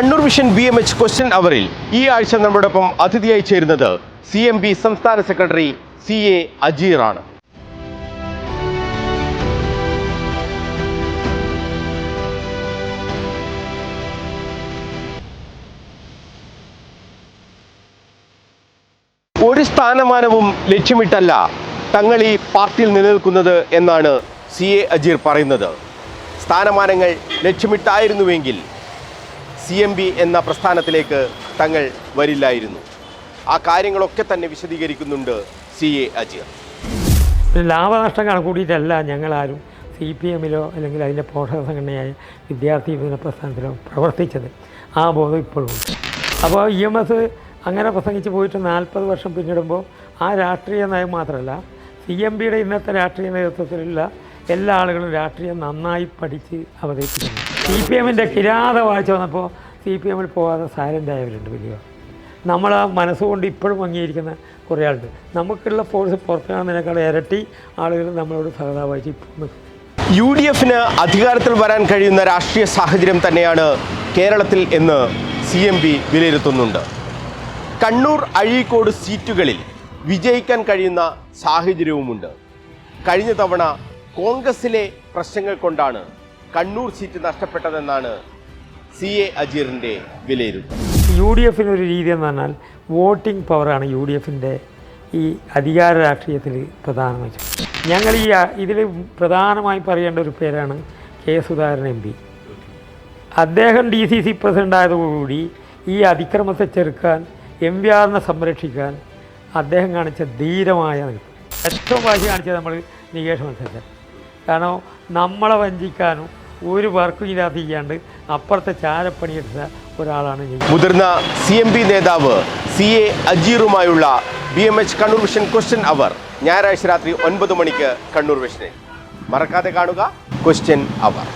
Kannur vision B M H question അവറിൽ ഈ ആഴ്ച നമ്മോടൊപ്പം അതിഥിയായി ചേരുന്നത് സി എം ബി സംസ്ഥാന സെക്രട്ടറി സി എ അജീറാണ്. ഒരു സ്ഥാനമാനവും ലക്ഷ്യമിട്ടല്ല തങ്ങൾ ഈ പാർട്ടിയിൽ നിലനിൽക്കുന്നത് എന്നാണ് സി എ അജീർ പറയുന്നത്. സ്ഥാനമാനങ്ങൾ ലക്ഷ്യമിട്ടായിരുന്നുവെങ്കിൽ സി എം ബി എന്ന പ്രസ്ഥാനത്തിലേക്ക് തങ്ങൾ വരില്ലായിരുന്നു. ആ കാര്യങ്ങളൊക്കെ തന്നെ വിശദീകരിക്കുന്നുണ്ട് സി എ അജിയർ. ലാഭനഷ്ടം കണക്കൂട്ടിയിട്ടല്ല ഞങ്ങളാരും സി പി എമ്മിലോ അല്ലെങ്കിൽ അതിന്റെ പോഷക സംഘടനയായ വിദ്യാർത്ഥി വിഭജന പ്രസ്ഥാനത്തിലോ പ്രവർത്തിച്ചത്. ആ ബോധം ഇപ്പോഴും അപ്പോൾ ഇ എം എസ് അങ്ങനെ പ്രസംഗിച്ച് പോയിട്ട് നാൽപ്പത് വർഷം പിന്നിടുമ്പോൾ ആ രാഷ്ട്രീയ നയം മാത്രമല്ല സി എം ബിയുടെ ഇന്നത്തെ രാഷ്ട്രീയ നേതൃത്വത്തിലുള്ള എല്ലാ ആളുകളും രാഷ്ട്രീയം നന്നായി പഠിച്ച് അവതരിപ്പിക്കുന്നു. സി പി എമ്മിന്റെ കിരാത വായിച്ചു വന്നപ്പോൾ സി പി എമ്മിൽ പോകാതെ സൈലന്റ് ആയവരുണ്ട് വലിയ നമ്മൾ ആ മനസ്സുകൊണ്ട് ഇപ്പോഴും അംഗീകരിക്കുന്ന കുറേ ആളുണ്ട്. നമുക്കുള്ള ഫോഴ്സ് പുറത്തു കാണുന്നതിനേക്കാൾ ഇരട്ടി ആളുകൾ നമ്മളോട് സഹതാ വായിച്ച് ഇപ്പം യു ഡി എഫിന് അധികാരത്തിൽ വരാൻ കഴിയുന്ന രാഷ്ട്രീയ സാഹചര്യം തന്നെയാണ് കേരളത്തിൽ എന്ന് സി എം പി വിലയിരുത്തുന്നുണ്ട്. കണ്ണൂർ അഴീക്കോട് സീറ്റുകളിൽ വിജയിക്കാൻ കഴിയുന്ന സാഹചര്യവുമുണ്ട്. കഴിഞ്ഞ തവണ കോൺഗ്രസിലെ പ്രശ്നങ്ങൾ കൊണ്ടാണ് കണ്ണൂർ സീറ്റ് നഷ്ടപ്പെട്ടതെന്നാണ് സി എ അജീറിന്റെ വിലയിരുത്തൽ. യു ഡി എഫിന് ഒരു രീതി എന്ന് പറഞ്ഞാൽ വോട്ടിംഗ് പവറാണ് യു ഡി എഫിന്റെ ഈ അധികാര രാഷ്ട്രീയത്തിൽ പ്രധാനമായി ഞങ്ങൾ ഈ ഇതിൽ പ്രധാനമായി പറയേണ്ട ഒരു പേരാണ് കെ സുധാകരൻ എം പി. അദ്ദേഹം ഡി സി സി പ്രസിഡന്റ് ആയതോടുകൂടി ഈ അതിക്രമത്തെ ചെറുക്കാൻ എം വി ആറിനെ സംരക്ഷിക്കാൻ അദ്ദേഹം കാണിച്ച ധീരമായ ഏറ്റവും വാശി കാണിച്ചത് നമ്മൾ നികേഷ് മത്സരിച്ചത് കാരണം നമ്മളെ വഞ്ചിക്കാനും ഒരു വർക്കും ഇല്ലാതെ ചെയ്യാണ്ട് അപ്പുറത്തെ ചാരപ്പണിയെടുത്ത ഒരാളാണ് മുതിർന്ന സി എം പി നേതാവ് C A അജീറുമായുള്ള B M H Kannur vision question hour ഞായറാഴ്ച രാത്രി ഒൻപത് മണിക്ക് കണ്ണൂർ വിഷനിൽ മറക്കാതെ കാണുക ക്വസ്റ്റ്യൻ അവർ.